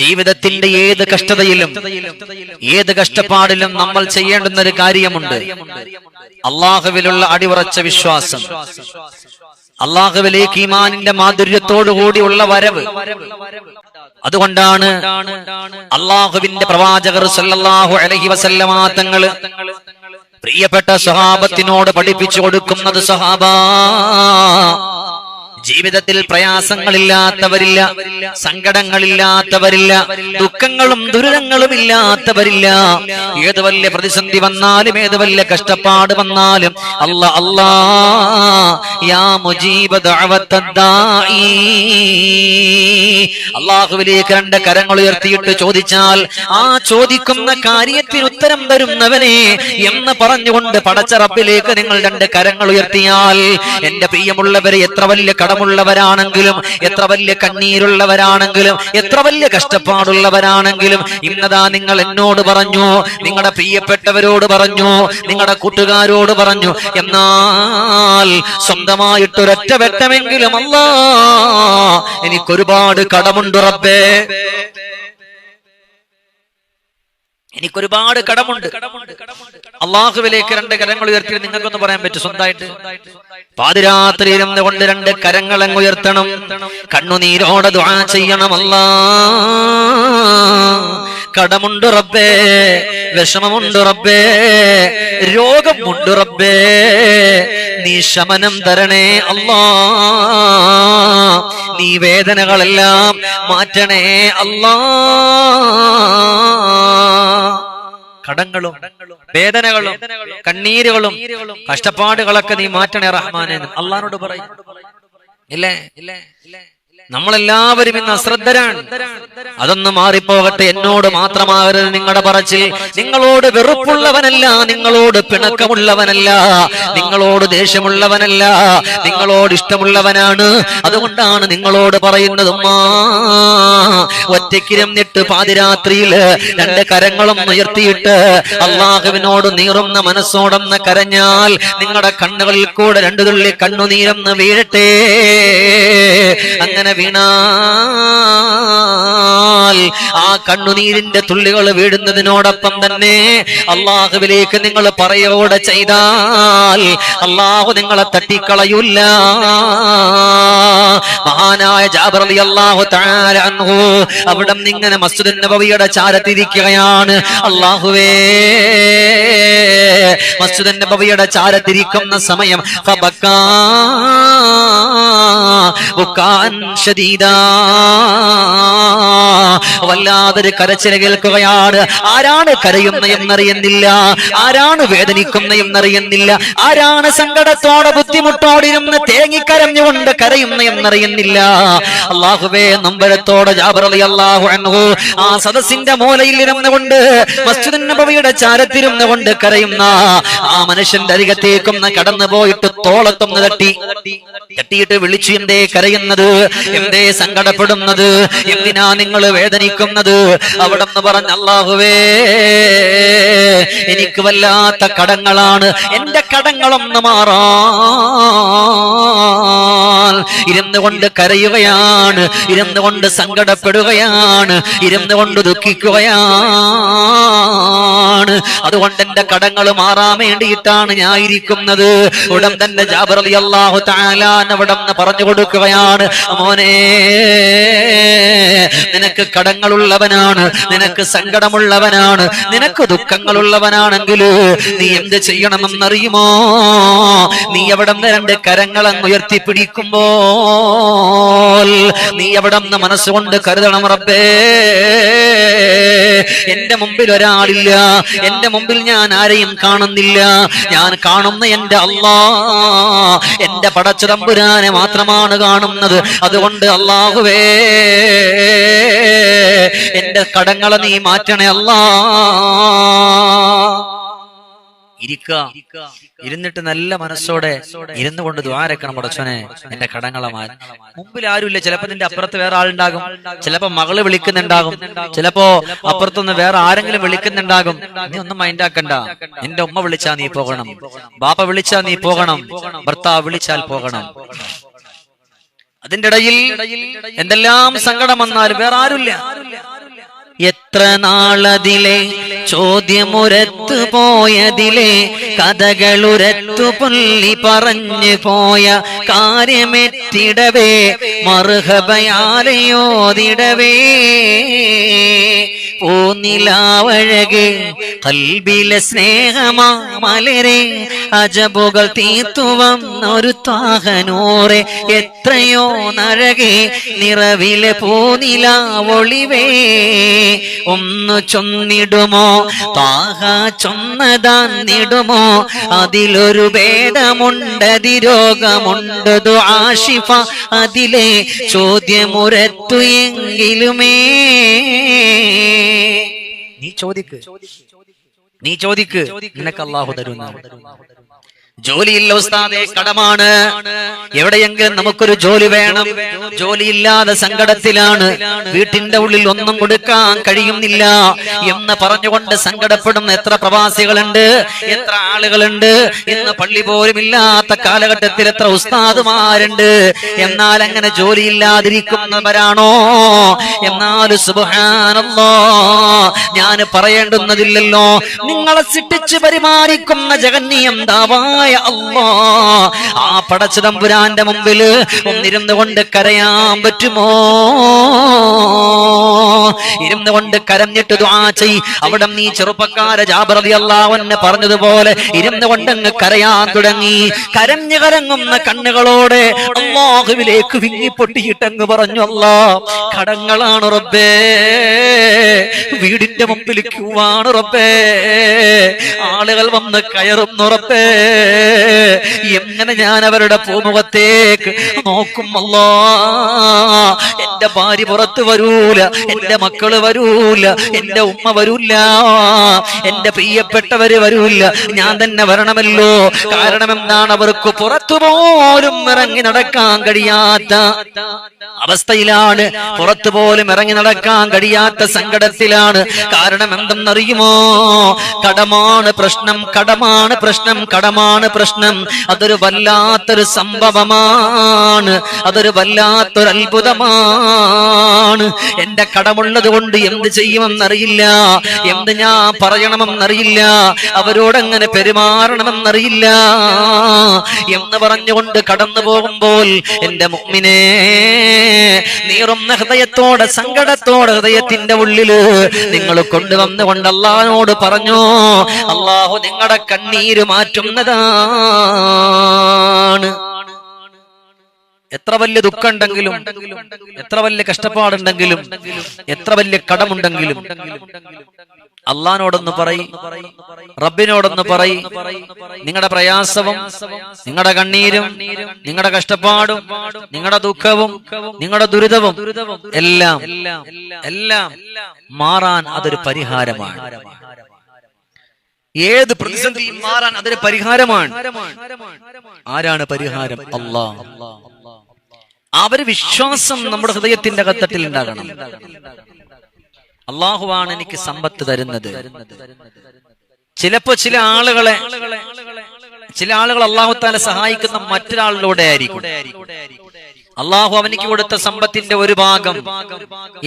ജീവിതത്തിന്റെ ഏത് കഷ്ടതയിലും ഏത് കഷ്ടപ്പാടിലും നമ്മൾ ചെയ്യേണ്ടുന്ന ഒരു കാര്യമുണ്ട്. അള്ളാഹുവിലുള്ള അടിയുറച്ച വിശ്വാസം. അള്ളാഹുവിലേക്ക് ഈമാനിന്റെ മാധുര്യത്തോടു കൂടിയുള്ള വരവ്. അതുകൊണ്ടാണ് അള്ളാഹുവിന്റെ പ്രവാചകർ സല്ലല്ലാഹു അലഹി വസല്ലമ തങ്ങൾ പ്രിയപ്പെട്ട സഹാബത്തിനോട് പഠിപ്പിച്ചു കൊടുക്കുന്നത് സഹാബാ ജീവിതത്തിൽ പ്രയാസങ്ങളില്ലാത്തവരില്ല സങ്കടങ്ങളില്ലാത്തവരില്ല ദുഃഖങ്ങളും ദുരിതങ്ങളും ഇല്ലാത്തവരില്ല ഏത് വലിയ പ്രതിസന്ധി വന്നാലും ഏത് വലിയ കഷ്ടപ്പാട് വന്നാലും അല്ല അല്ലാ യാ. അള്ളാഹുവിലേക്ക് രണ്ട് കരങ്ങൾ ഉയർത്തിയിട്ട് ചോദിച്ചാൽ ആ ചോദിക്കുന്ന കാര്യത്തിന് ഉത്തരം തരുന്നവനെ എന്ന് പറഞ്ഞുകൊണ്ട് പടച്ചറപ്പിലേക്ക് നിങ്ങൾ രണ്ട് കരങ്ങൾ ഉയർത്തിയാൽ എന്റെ പ്രിയമുള്ളവരെ എത്ര വലിയ കടമുള്ളവരാണെങ്കിലും എത്ര വലിയ കണ്ണീരുള്ളവരാണെങ്കിലും എത്ര വലിയ കഷ്ടപ്പാടുള്ളവരാണെങ്കിലും ഇന്നതാ നിങ്ങൾ എന്നോട് പറഞ്ഞു നിങ്ങളുടെ പ്രിയപ്പെട്ടവരോട് പറഞ്ഞു നിങ്ങളുടെ കൂട്ടുകാരോട് പറഞ്ഞു എന്നാൽ സ്വന്തമായിട്ടൊരൊറ്റ വെട്ടമെങ്കിലും അല്ല എനിക്കൊരുപാട് കടമുണ്ട് റബ്ബേ. എനിക്കൊരുപാട് കടമുണ്ട്. അള്ളാഹുവിലേക്ക് രണ്ട് കരങ്ങൾ ഉയർത്തി നിങ്ങൾക്കൊന്ന് പറയാൻ പറ്റും സ്വന്തമായിട്ട്. പാതിരാത്രി കൊണ്ട് രണ്ട് കരങ്ങൾ അങ്ങ് ഉയർത്തണം. കണ്ണുനീരോടെ ദുആ ചെയ്യണം അല്ലാ. കടമുണ്ട് റബ്ബേ വിഷമമുണ്ട് റബ്ബേ രോഗമുണ്ട് റബ്ബേ. നീ ശമനം തരണേ അല്ലാ. നീ വേദനകളെല്ലാം മാറ്റണേ അല്ലാ. കടങ്ങളും വേദനകളും കണ്ണീരുകളും കഷ്ടപ്പാടുകളൊക്കെ നീ മാറ്റണേ റഹ്മാനെ അള്ളഹാനോട് പറയും. ഇല്ലേ? നമ്മളെല്ലാവരും ഇന്ന് അശ്രദ്ധരാണ്. അതൊന്ന് മാറിപ്പോകട്ടെ എന്നോട് മാത്രമാകരുത് നിങ്ങളുടെ പറച്ചിൽ. നിങ്ങളോട് വെറുപ്പുള്ളവനല്ല നിങ്ങളോട് പിണക്കമുള്ളവനല്ല നിങ്ങളോട് ദേഷ്യമുള്ളവനല്ല നിങ്ങളോട് ഇഷ്ടമുള്ളവനാണ്. അതുകൊണ്ടാണ് നിങ്ങളോട് പറയുന്നത് നിട്ട് പാതിരാത്രിയിൽ രണ്ട് കരങ്ങളും ഉയർത്തിയിട്ട് അള്ളാഹുവിനോട് നീറുന്ന മനസ്സോടൊന്ന് കരഞ്ഞാൽ നിങ്ങളുടെ കണ്ണുകളിൽ കൂടെ രണ്ടു തുള്ളി കണ്ണുനീരൊന്ന് വീഴട്ടെ. അങ്ങനെ വീണാൽ ആ കണ്ണുനീരിന്റെ തുള്ളികൾ വീഴുന്നതിനോടൊപ്പം തന്നെ അള്ളാഹുവിലേക്ക് നിങ്ങൾ പറയോടെ ചെയ്താൽ അള്ളാഹു നിങ്ങളെ തട്ടിക്കളയൂല്ല. മഹാനായ ജാബർ അലി അള്ളാഹു അൻഹു അവിടെ ഇങ്ങനെ മസ്ജിദ് നബവിയുടെ ചാരത്തിരിക്കുകയാണ്. അള്ളാഹുവേ മസ്ജിദ് നബവിയുടെ ചാരത്തിരിക്കുന്ന സമയം ശദീദാ. വല്ലാതൊരു കരച്ചിൽ കേൾക്കുകയാണ്. ആരാണ് കരയുന്ന എന്നറിയുന്നില്ല. ആരാണ് വേദനിക്കുന്ന എന്നറിയുന്നില്ല. ആരാണ് സങ്കടത്തോടെ ബുദ്ധിമുട്ടോടിരുന്ന് തേങ്ങിക്കരഞ്ഞുകൊണ്ട് കരയുന്ന എന്നറിയുന്നില്ല. അള്ളാഹുവേ നമ്പരത്തോടെ ജാബർ അലി അള്ളാഹു അൻഹു ആ സദസ്സിന്റെ മൂലയിൽ ഇരുന്നുകൊണ്ട് മസ്ജിദ് നബവിയുടെ ചാരത്തിരുന്നു കൊണ്ട് കരയുന്ന ആ മനുഷ്യന്റെ അരികത്തേക്കൊന്ന് കടന്നു പോയിട്ട് തോളത്തൊന്ന് തട്ടി തട്ടിയിട്ട് വിളിച്ചു എന്തേ കരയുന്നത്? എന്തേ സങ്കടപ്പെടുന്നത്? എന്തിനാ നിങ്ങൾ വേദനിക്കുന്നത് അവിടെ നിന്ന് പറഞ്ഞ അള്ളാഹുവേ എനിക്ക് വല്ലാത്ത കടങ്ങളാണ്. എന്റെ കടങ്ങളൊന്ന് മാറാൻ ഇരുന്നു കൊണ്ട് കരയുകയാണ് ഇരുന്നു കൊണ്ട് സങ്കടപ്പെടുകയാണ് ഇരുന്നു കൊണ്ട് ദുഃഖിക്കുകയാണ്. അതുകൊണ്ട് എന്റെ കടങ്ങൾ മാറാൻ വേണ്ടിയിട്ടാണ് ഞാൻ ഇരിക്കുന്നത്. ഉടൻ തന്നെ ജാബർ അലി അള്ളാഹു അവിടെ പറഞ്ഞു കൊടുക്കുകയാണ് മോനെ നിനക്ക് കടങ്ങളുള്ളവനാണ് നിനക്ക് സങ്കടമുള്ളവനാണ് നിനക്ക് ദുഃഖങ്ങളുള്ളവനാണെങ്കിൽ നീ എന്ത് ചെയ്യണമെന്നറിയുമോ? നീ അവിടെ രണ്ട് കരങ്ങൾ അങ്ങ് ഉയർത്തിപ്പിടിക്കുമ്പോൾ നീ എവിടെ നിന്ന് മനസ്സുകൊണ്ട് കരുതണം റബ്ബേ. എന്റെ മുമ്പിൽ ഒരാളില്ല. എന്റെ മുമ്പിൽ ഞാൻ ആരെയും കാണുന്നില്ല. ഞാൻ കാണുന്ന എന്റെ അള്ളാ. എന്റെ പടച്ചുതമ്പുരാനെ മാത്രമാണ് കാണുന്നത്. അതുകൊണ്ട് അള്ളാഹുവേ എന്റെ കടങ്ങളെ നീ മാറ്റണേ അല്ലാ ഇരിക്കുക. ഇരുന്നിട്ട് നല്ല മനസ്സോടെ ഇരുന്നു കൊണ്ട് ദ്വാരക്കണം പടച്ചോനെ എന്റെ കടങ്ങളെ മാറ്റി. മുമ്പിൽ ആരുമില്ല. ചിലപ്പോ നിന്റെ അപ്പുറത്ത് വേറെ ആളുണ്ടാകും. ചിലപ്പോ മകൾ വിളിക്കുന്നുണ്ടാകും. ചിലപ്പോ അപ്പുറത്തുനിന്ന് വേറെ ആരെങ്കിലും വിളിക്കുന്നുണ്ടാകും. നീ ഒന്നും മൈൻഡാക്കണ്ട നിന്റെ ഉമ്മ വിളിച്ചാ നീ പോകണം. ബാപ്പ വിളിച്ചാ നീ പോകണം. ഭർത്താവ് വിളിച്ചാൽ പോകണം. അതിന്റെ ഇടയിൽ എന്തെല്ലാം സങ്കടം വന്നാലും വേറെ ആരുമില്ല. എത്ര നാളതിലെ ചോദ്യമുരത്തു പോയതിലെ കഥകളുരത്തു പുല്ലി പറഞ്ഞു പോയ കാര്യമെത്തിടവേ മറുഹബയാലയോതിടവേ. പൂനിലാവഴകെ കൽബിലെ സ്നേഹമാ മലരെ അജബുകൾ തീത്തുവം ഒരു താഹനൂറെ എത്രയോ നഴകെ നിറവിലെ പൂനില ഒളിവേ. ഒന്ന് ചൊന്നിടുമോ? താഹ ചൊന്നതാൻ നിടുമോ? അതിലൊരു ഭേദമുണ്ടതി രോഗമുണ്ടതു ആഷിഫ അതിലെ ചോദ്യമുരത്തു എങ്കിലുമേ. നീ ചോദിക്ക്. നീ ചോദിക്ക്. നിനക്ക് അള്ളാഹു തരുന്ന ജോലിയില്ല ഉസ്താദേ കടമാണ്. എവിടെയെങ്കിലും നമുക്കൊരു ജോലി വേണം. ജോലിയില്ലാതെ സങ്കടത്തിലാണ്. വീട്ടിന്റെ ഉള്ളിൽ ഒന്നും കൊടുക്കാൻ കഴിയുന്നില്ല എന്ന് പറഞ്ഞുകൊണ്ട് സങ്കടപ്പെടുന്ന എത്ര പ്രവാസികളുണ്ട് എത്ര ആളുകളുണ്ട് ഇന്ന് പള്ളി പോലും ഇല്ലാത്ത കാലഘട്ടത്തിൽ എത്ര ഉസ്താദുമാരുണ്ട്. എന്നാൽ അങ്ങനെ ജോലിയില്ലാതിരിക്കുന്നവരാണോ? എന്നാൽ സുബഹാനല്ലോ ഞാൻ പറയേണ്ടുന്നതില്ലല്ലോ. നിങ്ങളെ സിട്ടിച്ച് പരിമാറിക്കുന്ന ജഗന്നിയം ദാവായ അല്ലോ ആ പടച്ചിടമ്പുരാന്റെ മുമ്പിൽ ഒന്നിരുന്നു കൊണ്ട് കരയാൻ പറ്റുമോ? ഇരുന്നു കൊണ്ട് കരഞ്ഞിട്ട് ചെയ്. അവിടെ നീ ചെറുപ്പക്കാര ജാബ്രതിയല്ലാവെന്ന് പറഞ്ഞതുപോലെ ഇരുന്നു കൊണ്ട് അങ്ങ് കരയാൻ തുടങ്ങി. കരഞ്ഞു കരങ്ങുന്ന കണ്ണുകളോടെ അള്ളാഹുവിലേക്ക് വിങ്ങി പൊട്ടിയിട്ടങ്ങ് പറഞ്ഞു അല്ല കടങ്ങളാണ് റബ്ബേ. വീടിന്റെ മുമ്പിൽ ക്യൂവാണ് റബ്ബേ. ആളുകൾ വന്ന് കയറുന്നു റബ്ബേ. എങ്ങനെ ഞാൻ അവരുടെ പൂമുഖത്തേക്ക് നോക്കും നോക്കുമല്ലോ എന്റെ ഭാര്യ പുറത്ത് വരൂല. എന്റെ മക്കൾ വരൂല എന്റെ ഉമ്മ വരൂല എന്റെ പ്രിയപ്പെട്ടവര് വരൂല ഞാൻ തന്നെ വരണമല്ലോ. കാരണം എന്താണ് അവർക്ക് പുറത്തു പോലും ഇറങ്ങി നടക്കാൻ കഴിയാത്ത അവസ്ഥയിലാണ്. പുറത്തു പോലും ഇറങ്ങി നടക്കാൻ കഴിയാത്ത സങ്കടത്തിലാണ്. കാരണം എന്തെന്നറിയുമോ കടമാണ് പ്രശ്നം കടമാണ് പ്രശ്നം കടമാണ് പ്രശ്നം. അതൊരു വല്ലാത്തൊരു സംഭവമാണ്. അതൊരു വല്ലാത്തൊരു അത്ഭുതമാണ് എന്റെ കടമുള്ളത് കൊണ്ട് എന്ത് ചെയ്യുമെന്നറിയില്ല. എന്ത് ഞാൻ പറയണമെന്നറിയില്ല. അവരോടങ്ങനെ പെരുമാറണമെന്നറിയില്ല. എന്ന് പറഞ്ഞുകൊണ്ട് കടന്നു പോകുമ്പോൾ എന്റെ മുമ്മിനെ നീറുന്ന ഹൃദയത്തോടെ സങ്കടത്തോടെ ഹൃദയത്തിന്റെ ഉള്ളിൽ നിങ്ങൾ കൊണ്ടുവന്നുകൊണ്ട് അള്ളാഹിനോട് പറഞ്ഞു അള്ളാഹു നിങ്ങളുടെ കണ്ണീര് മാറ്റുന്നതാണ്. എത്ര വലിയ ദുഃഖമുണ്ടെങ്കിലും എത്ര വലിയ കഷ്ടപ്പാടുണ്ടെങ്കിലും എത്ര വലിയ കടമുണ്ടെങ്കിലും അള്ളഹാനോടൊന്ന് പറയും റബ്ബിനോടൊന്ന് പറയും നിങ്ങളുടെ പ്രയാസവും നിങ്ങളുടെ കണ്ണീരും നിങ്ങളുടെ കഷ്ടപ്പാടും നിങ്ങളുടെ ദുഃഖവും നിങ്ങളുടെ ദുരിതവും എല്ലാം എല്ലാം മാറാൻ അതൊരു പരിഹാരമാണ്. ഏത് പ്രതിസന്ധിയും മാറാൻ അതൊരു പരിഹാരമാണ്. ആരാണ് പരിഹാരം? അല്ലാ ആ ഒരു വിശ്വാസം നമ്മുടെ ഹൃദയത്തിന്റെ കത്തട്ടിൽ ഉണ്ടാകണം. അള്ളാഹുവാണ് എനിക്ക് സമ്പത്ത് തരുന്നത്. ചിലപ്പോ ചില ആളുകളെ ചില ആളുകൾ അള്ളാഹു താലെ സഹായിക്കുന്ന മറ്റൊരാളിലൂടെ ആയിരിക്കും. അള്ളാഹു അവനിക്ക് കൊടുത്ത സമ്പത്തിന്റെ ഒരു ഭാഗം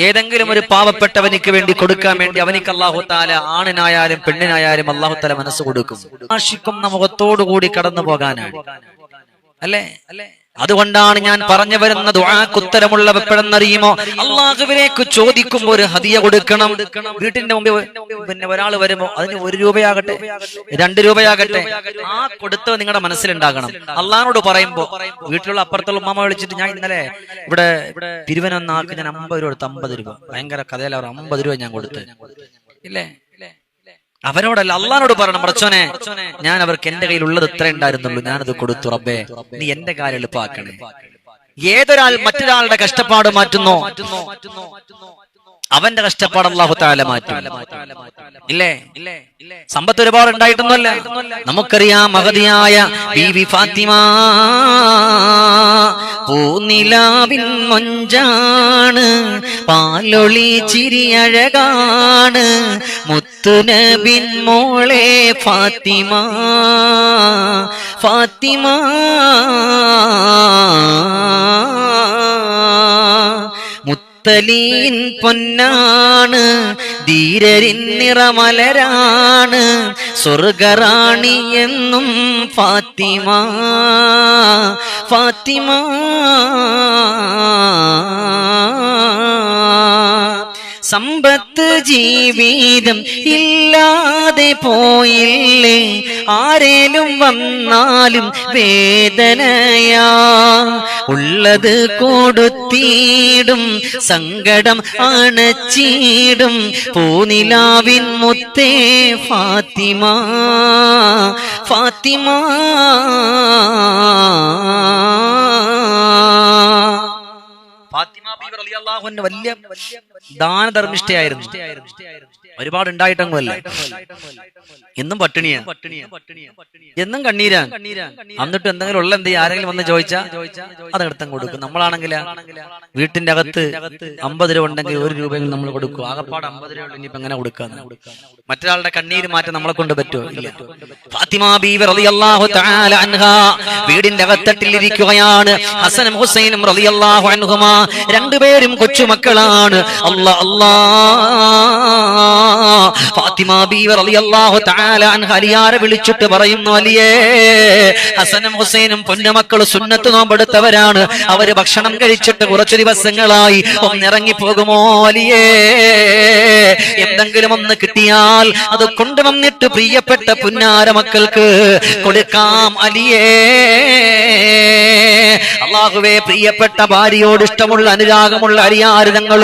ഏതെങ്കിലും ഒരു പാവപ്പെട്ടവനിക്ക് വേണ്ടി കൊടുക്കാൻ വേണ്ടി അവനിക്ക് അള്ളാഹു താല ആണിനായാലും പെണ്ണിനായാലും അള്ളാഹു താല മനസ്സ് കൊടുക്കും. ആശിക്കും മുഖത്തോടു കൂടി കടന്നു പോകാനാണ് അല്ലേ? അല്ലേ? അതുകൊണ്ടാണ് ഞാൻ പറഞ്ഞു വരുന്ന ദുആക്കുത്തരമുള്ള എപ്പോഴെന്നറിയുമോ അള്ളാഹുവിലേക്ക് ചോദിക്കുമ്പോ ഒരു ഹതിയ കൊടുക്കണം. വീട്ടിന്റെ മുമ്പിൽ പിന്നെ ഒരാൾ വരുമോ അതിന് ഒരു രൂപയാകട്ടെ? രണ്ട് രൂപയാകട്ടെ? ആ കൊടുത്തത് നിങ്ങളുടെ മനസ്സിലുണ്ടാകണം. അള്ളഹാനോട് പറയുമ്പോ വീട്ടിലുള്ള അപ്പുറത്തുള്ള ഉമ്മ വിളിച്ചിട്ട് ഞാൻ ഇന്നലെ ഇവിടെ തിരുവനന്തപുരം ആൾക്ക് ഞാൻ അമ്പത് രൂപ കൊടുത്തു അമ്പത് രൂപ. ഭയങ്കര കഥയിലവർ അമ്പത് രൂപ ഞാൻ കൊടുത്ത്. ഇല്ലേ? അവരോടല്ല അള്ളഹാനോട് പറയണം പറച്ചോനെ ഞാൻ അവർക്ക് എന്റെ കയ്യിൽ ഉള്ളത് ഇത്ര ഉണ്ടായിരുന്നുള്ളൂ ഞാനത് കൊടുത്തു റബ്ബേ. നീ എന്റെ കാര്യം എളുപ്പാക്കണേ. ഏതൊരാൾ മറ്റൊരാളുടെ കഷ്ടപ്പാട് മാറ്റുന്നു? അവന്റെ കഷ്ടപ്പാട് അള്ളാഹു താല മാറ്റും ഇല്ലേ? സമ്പത്ത് ഒരുപാട് ഉണ്ടായിട്ടൊന്നുമല്ല നമുക്കറിയാം മഹതിയായ ബീവി ഫാത്തിമ പൂനിലാവിൻ മൊഞ്ചാണ് പാലൊളി ചിരിയഴകാണ് മുത്തുനബിൻ മോളെ ഫാത്തിമ ഫാത്തിമ. മുത്തലീൻ പൊന്നാണ് ധീരരിൻ നിറമലരാണ് സ്വർഗറാണി എന്നും ഫാത്തിമ ഫാത്തിമ. സമ്പത്ത് ജീവിതം ഇല്ലാതെ പോയില്ലേ? ആരേലും വന്നാലും വേദനയാ. ഉള്ളത് കൊടുത്തീടും സങ്കടം അണച്ചീടും. പൂനിലാവിൻ മുത്തേ ഫാത്തിമ ഫാത്തിമ. അൻഹ വലിയ ദാനധർമ്മിഷ്ഠയായിരുന്നു. ഒരുപാട് ഉണ്ടായിട്ടൊന്നുമല്ല. എന്നും പട്ടിണിയാ. എന്നും കണ്ണീരാ. എന്നിട്ട് എന്തെങ്കിലും ഉള്ള എന്ത് ആരെങ്കിലും വന്ന് ചോദിച്ചാ അത് അതെടുത്തും കൊടുക്കും. നമ്മളാണെങ്കിൽ വീട്ടിന്റെ അകത്ത് അമ്പത് രൂപ ഉണ്ടെങ്കിൽ ഒരു രൂപയിൽ നമ്മൾ കൊടുക്കും. ആകപ്പാട് അമ്പത് രൂപ ഉണ്ടെങ്കിൽ എങ്ങനെ കൊടുക്കാൻ മറ്റൊരാളുടെ കണ്ണീര് മാറ്റം നമ്മളെ കൊണ്ട് പറ്റുമോ? ഇല്ല. ഫാത്തിമ ബീവി റളിയല്ലാഹു തആല അൻഹ വീടിന്റെ അകത്തട്ടിലിരിക്കുകയാണ്. ഹസനും ഹുസൈനും റളിയല്ലാഹു അൻഹുമാ. രണ്ടുപേരും കൊച്ചുമക്കളാണ്. അല്ലാ അല്ലാ. ഫാത്തിമ തആല വിളിച്ചിട്ട് പറയുന്നു അലിയേ ഹസനും ഹുസൈനും പൊന്നുമക്കൾ സുന്നത്ത് നോമ്പെടുത്തവരാണ്. അവർ ഭക്ഷണം കഴിച്ചിട്ട് കുറച്ചു ദിവസങ്ങളായി ഒന്നിറങ്ങി പോകുമോ അലിയേ? എന്തെങ്കിലും ഒന്ന് കിട്ടിയാൽ അത് കൊണ്ടുവന്നിട്ട് പ്രിയപ്പെട്ട പുന്നാര മക്കൾക്ക് കൊടുക്കാം അലിയേ. അള്ളാഹുവേ പ്രിയപ്പെട്ട ഭാര്യയോട് ഇഷ്ടമുള്ള അനുരാഗമുള്ള അരിയാരിതങ്ങൾ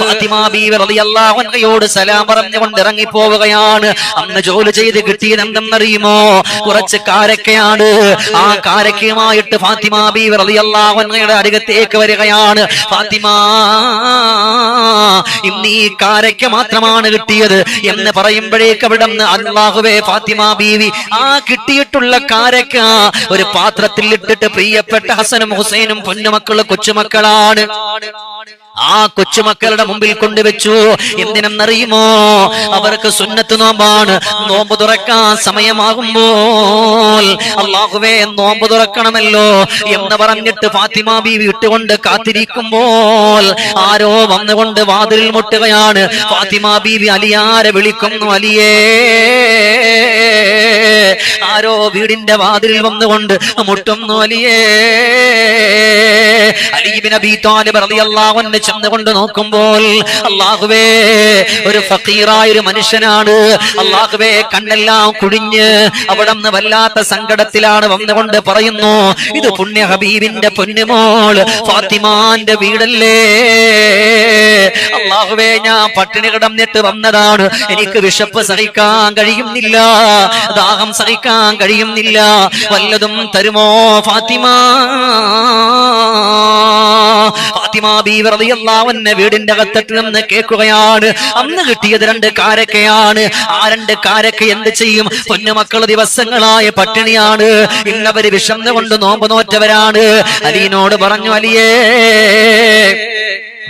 ഫാത്തിമ ബീവി റളിയല്ലാഹു അൻഹയോട് സലാം പറഞ്ഞുകൊണ്ട് ഇറങ്ങി പോവുകയാണ് അന്ന് ജോലി ചെയ്ത് കിട്ടിയത് എന്തെന്നറിയുമോ? കുറച്ച് കാരക്കയാണ്. ആ കാരക്കയുമായിട്ട് ഫാത്തിമ ബീവി റളിയല്ലാഹു അൻഹയുടെ അരികത്തേക്ക് വരികയാണ്. ഫാത്തിമ ഇന്ന് ഈ കാരക്ക മാത്രമാണ് കിട്ടിയത് എന്ന് പറയുമ്പോഴേക്ക് അവിടെ അള്ളാഹുവേ ഫാത്തിമ ബീവി ആ കിട്ടിയിട്ടുള്ള കാരക്ക ഒരു പാത്രത്തിൽ ഇട്ടിട്ട് പ്രിയപ്പെട്ട ഹസനും ഹുസൈനും പൊന്നുമക്കൾ കൊച്ചുമക്കളാണ്. ആ കൊച്ചുമക്കളുടെ മുമ്പിൽ കൊണ്ടുവച്ചു. എന്തിനെന്നറിയുമോ? അവർക്ക് സുന്നത്ത് നോമ്പാണ്. നോമ്പ് തുറക്കാൻ സമയമാകുമ്പോൾ അള്ളാഹുവേ നോമ്പ് തുറക്കണമല്ലോ എന്ന് പറഞ്ഞിട്ട് ഫാത്തിമ ബി ഇട്ടുകൊണ്ട് കാത്തിരിക്കുമ്പോൾ ആരോ വന്നുകൊണ്ട് വാതിലിൽ മുട്ടുകയാണ്. ഫാത്തിമ ബീവി അലിയാരെ വിളിക്കുന്നു അലിയേ ആരോ വീടിന്റെ വാതിലിൽ വന്നുകൊണ്ട് മുട്ടുന്നു അലിയേ. ചെന്നുകൊണ്ട് നോക്കുമ്പോൾ അള്ളാഹുവേ ഒരു ഫക്കീറായ ഒരു മനുഷ്യനാണ്. അള്ളാഹുവേ കണ്ണെല്ലാം കുടിഞ്ഞ് അവിടെ നിന്ന് വല്ലാത്ത സങ്കടത്തിലാണ് വന്നുകൊണ്ട് പറയുന്നു ഇത് പുണ്യ ഹബീബിന്റെ പൊന്നുമോൾ ഫാത്തിമാന്റെ വീടല്ലേ? അള്ളാഹുവേ ഞാൻ പട്ടിണി കിടന്നിട്ട് വന്നതാണ്. എനിക്ക് വിശപ്പ് സഹിക്കാൻ കഴിയുന്നില്ല ദാഹം സഹിക്കാൻ കഴിയുന്നില്ല. വല്ലതും തരുമോ ഫാത്തിമ? ഫാത്തിമ ബീവി റളിയല്ലാഹു അൻഹ വീടിന്റെ അകത്തിട്ട് നിന്ന് കേൾക്കുകയാണ്. അന്ന് കിട്ടിയത് രണ്ട് കാരക്കയാണ്. ആ രണ്ട് കാരക്ക എന്ത് ചെയ്യും? പൊന്നുമക്കൾ ദിവസങ്ങളായ പട്ടിണിയാണ്. ഇന്നവര് വിഷന്നുകൊണ്ട് നോമ്പ് നോറ്റവരാണ്. അലീനോട് പറഞ്ഞു അലിയേ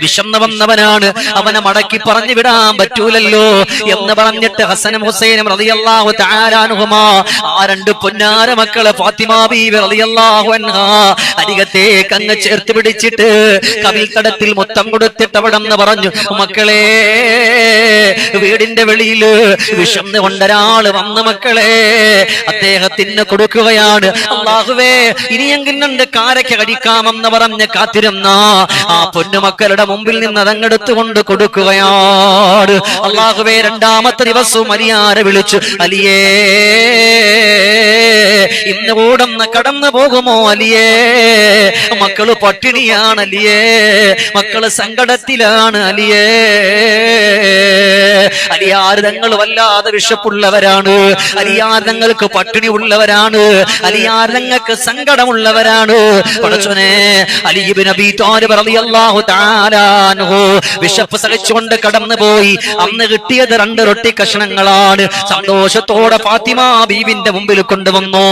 വിഷന്ന് വന്നവനാണ്. അവനെ മടക്കി പറഞ്ഞു വിടാൻ പറ്റൂലല്ലോ എന്ന് പറഞ്ഞിട്ട് ഹസനും ഹുസൈനും റളിയല്ലാഹു ആ രണ്ട് പൊന്നാര മക്കളെ റളിയല്ലാഹു അരികത്തേക്ക് അങ്ങ് ചേർത്ത് പിടിച്ചിട്ട് കവിൽ തടത്തിൽ മൊത്തം കൊടുത്തിട്ട് അവിടെ പറഞ്ഞു മക്കളെ വീടിന്റെ വെളിയിൽ വിഷം കൊണ്ടൊരാൾ വന്ന മക്കളെ അദ്ദേഹത്തിന് കൊടുക്കുകയാണ്. അള്ളാഹുവേ ഇനിയെങ്കിലും രണ്ട് കാരയ്ക്ക് കഴിക്കാമെന്ന് പറഞ്ഞ് കാത്തിരുന്ന ആ പൊന്നുമക്കളുടെ മുമ്പിൽ നിന്ന് അതങ്ങെടുത്തുകൊണ്ട് കൊടുക്കുകയാണ് അള്ളാഹുവേ രണ്ടാമത്തെ ദിവസവും അലിയാരെ വിളിച്ചു. അലിയേ ഇന്ന് കൂടന്ന് കടന്നു പോകുമോ അലിയേ? മക്കൾ പട്ടിണിയാണ് അലിയേ. മക്കൾ സങ്കടത്തിലാണ് അലിയേ. അലിയാരതങ്ങൾ വല്ലാതെ വിശപ്പുള്ളവരാണ്. അലിയാരതങ്ങൾക്ക് പട്ടിണി ഉള്ളവരാണ്. അലിയാരതങ്ങൾക്ക് സങ്കടമുള്ളവരാണ്. പടച്ചോനെ അലിബിൻ അബി താലിബ് റളിയല്ലാഹു തആല വിശപ്പ് സഹിച്ചുകൊണ്ട് കടന്നുപോയി. അന്ന് കിട്ടിയത് രണ്ട് റൊട്ടി കഷണങ്ങളാണ്. സന്തോഷത്തോടെ ഫാത്തിമ ബീവിന്റെ മുമ്പിൽ കൊണ്ടുവന്നു.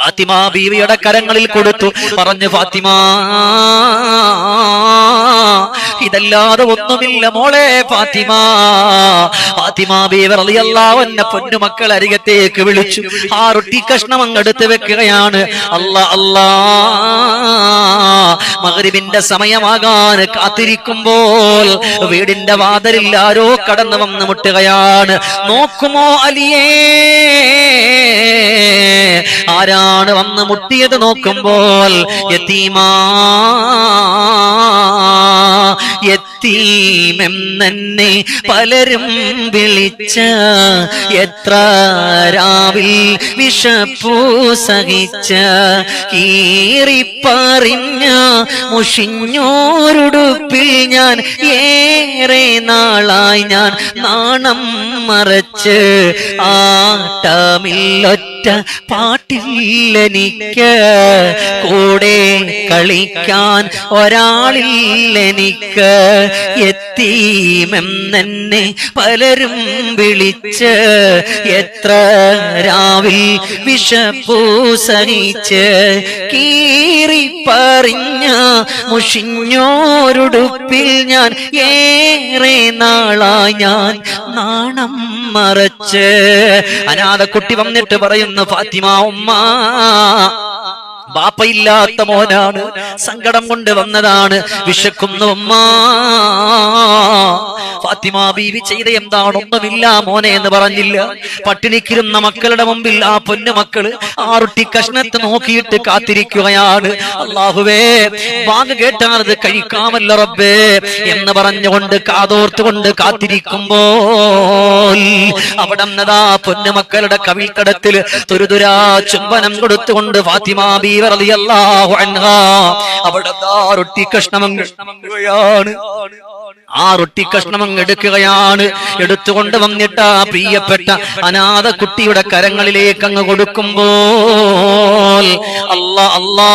ഫാത്തിമ ബീവിയുടെ കരങ്ങളിൽ കൊടുത്തു. പറഞ്ഞു ഫാത്തിമ ഇതല്ലാതെ ഒന്നുമില്ല മോളെ ഫാത്തിമ. ഫാത്തിമ ബീവർ അൻഹ പൊന്നുമക്കൾ അരികത്തേക്ക് വിളിച്ചു. ആ റൊട്ടി കഷ്ണം അങ്ങെടുത്ത് വെക്കുകയാണ്. അല്ല അല്ലാ. മകരിവിന്റെ സമയമാകാൻ കാത്തിരിക്കുമ്പോൾ വീടിന്റെ വാതിലിൽ ആരോ കടന്നു വന്ന് മുട്ടുകയാണ്. നോക്കുമോ അലിയേ? ആരാണ് വന്ന് മുട്ടിയത് നോക്കുമ്പോൾ യതീമാ യത്തീമെന്നെ പലരും വിളിച്ച എത്ര രാവിൽ വിഷപ്പൂ സഹിച്ച കീറിപ്പറിഞ്ഞ മുഷിഞ്ഞോരുടുപ്പിൽ ഞാൻ ഏറെ നാളായി ഞാൻ നാണം മറച്ച് ആട്ടമില്ലൊറ്റ പാട്ടില്ലെനിക്ക് കൂടെ കളിക്കാൻ ഒരാളില്ലെനിക്ക് എത്തീമെന്നെ പലരും വിളിച്ച് എത്ര രാവിൽ വിഷപ്പൂ സഹിച്ച് കീറിപ്പറിഞ്ഞ മുഷിഞ്ഞോരുടുപ്പിൽ ഞാൻ ഏറെ നാളാ ഞാൻ നാണം മറച്ച്. അനാഥ കുട്ടി വന്നിട്ട് പറയുന്നു ഫാത്തിമ ഉമ്മ. ബാപ്പയില്ലാത്ത മോനാണ്. സങ്കടം കൊണ്ട് വന്നതാണ്. വിശക്കുന്നു ഫാത്തിമ ബീവി ചെയ്ത എന്താണ്? ഒന്നുമില്ല മോനെ എന്ന് പറഞ്ഞില്ല. പട്ടിണിക്കിരുന്ന മക്കളുടെ മുമ്പിൽ ആ പൊന്നു മക്കൾ ആറുട്ടി കഷ്ണത്ത് നോക്കിയിട്ട് കാത്തിരിക്കുകയാണ്. അള്ളാഹുവേ വാങ്ങ് കേട്ടാണത് കഴിക്കാമല്ല റബ്ബേ എന്ന് പറഞ്ഞുകൊണ്ട് കാതോർത്തുകൊണ്ട് കാത്തിരിക്കുമ്പോൾ അവിടെ നിന്നതാ പൊന്നുമക്കളുടെ കവിൽക്കടത്തിൽ തുരുതുരാ ചുംബനം കൊടുത്തുകൊണ്ട് ഫാത്തിമ ബീവർ റളിയല്ലാഹു അൻഹാ. അവിടെ റൊട്ടി കഷ്ണം അങ്ങ് ആ റൊട്ടി കഷ്ണം എടുക്കുകയാണ്. എടുത്തുകൊണ്ട് വന്നിട്ട് ആ പ്രിയപ്പെട്ട അനാഥ കുട്ടിയുടെ കരങ്ങളിലേക്ക് അങ്ങ് കൊടുക്കുമ്പോൾ അല്ലാ അല്ലാ.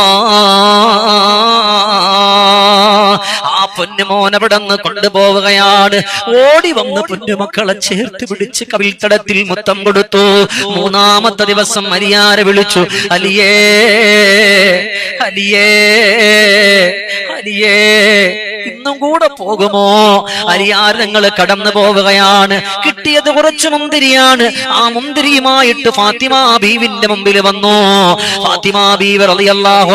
പൊന്നുമോൻ അവിടെ നിന്ന് കൊണ്ടുപോവുകയാണ്. ഓടി വന്ന് പൊന്നുമക്കളെ ചേർത്ത് പിടിച്ച് കവിൽത്തടത്തിൽ മുത്തം കൊടുത്തു. മൂന്നാമത്തെ ദിവസം മരിയാരെ വിളിച്ചു. അലിയേ അലിയേ അലിയേ. ഇന്നും കൂടെ പോകുമോ? അരിയാർ നിങ്ങൾ കടന്നു പോവുകയാണ്. കിട്ടിയത് കുറച്ച് മുന്തിരിയാണ്. ആ മുന്തിരിയുമായിട്ട് ഫാത്തിമ ബീവിന്റെ മുമ്പിൽ വന്നു. ഫാത്തിമ ബീവി റളിയല്ലാഹു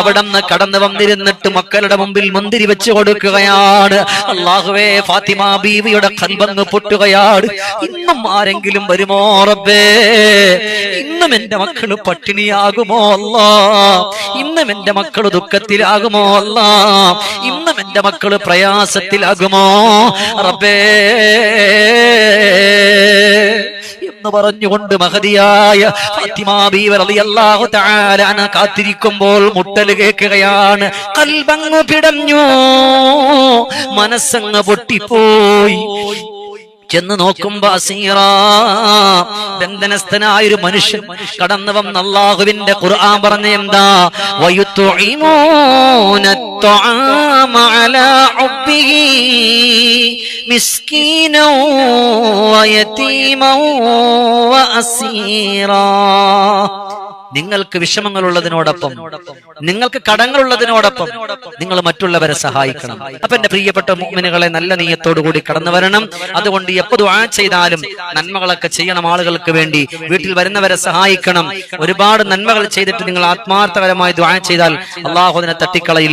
അവിടെ നിന്ന് കടന്നു വന്നിരുന്നിട്ട് മക്കളുടെ മുമ്പിൽ മുന്തിരി വെച്ച് കൊടുക്കുകയാണ്. അള്ളാഹുവേ ഫാത്തിമ ബീവിയുടെ കൽബങ്ങ് പൊട്ടുകയാണ്. ഇന്നും ആരെങ്കിലും വരുമോ റബ്ബേ? ഇന്നും എന്റെ മക്കൾ പട്ടിണിയാകുമോ അല്ലാ? ഇന്നും എന്റെ മക്കൾ ദുഃഖത്തിലാകുമോ അല്ലാ? ഇന്നും എന്റെ മക്കൾ പ്രയാസത്തിലാകുമോ? റബ്ബേ. എന്ന് പറഞ്ഞുകൊണ്ട് മഹതിയായ അൻഹ കാത്തിരിക്കുമ്പോൾ മുട്ടൽ കേൾക്കുകയാണ്. കൽബങ്ങ് പിടഞ്ഞു. മനസ്സങ്ങ് പൊട്ടിപ്പോയി. ചെന്ന് നോക്കുമ്പോ അസീറ ബന്ധനസ്ഥനായ ഒരു മനുഷ്യൻ കടന്നു വന്ന അള്ളാഹുവിന്റെ ഖുർആൻ പറഞ്ഞ എന്താ? വയുത്തുഇമൂന നിങ്ങൾക്ക് വിഷമങ്ങളുള്ളതിനോടൊപ്പം നിങ്ങൾക്ക് കടങ്ങളുള്ളതിനോടൊപ്പം നിങ്ങൾ മറ്റുള്ളവരെ സഹായിക്കണം. അപ്പൊ എന്റെ പ്രിയപ്പെട്ട മുഗ്മിനുകളെ നല്ല നീയത്തോടുകൂടി കടന്നു വരണം. അതുകൊണ്ട് എപ്പോ ദുആ ചെയ്താലും നന്മകളൊക്കെ ചെയ്യണം ആളുകൾക്ക് വേണ്ടി. വീട്ടിൽ വരുന്നവരെ സഹായിക്കണം. ഒരുപാട് നന്മകൾ ചെയ്തിട്ട് നിങ്ങൾ ആത്മാർത്ഥപരമായി ദുആ ചെയ്താൽ അള്ളാഹുദിനെ തട്ടിക്കളയില്ല.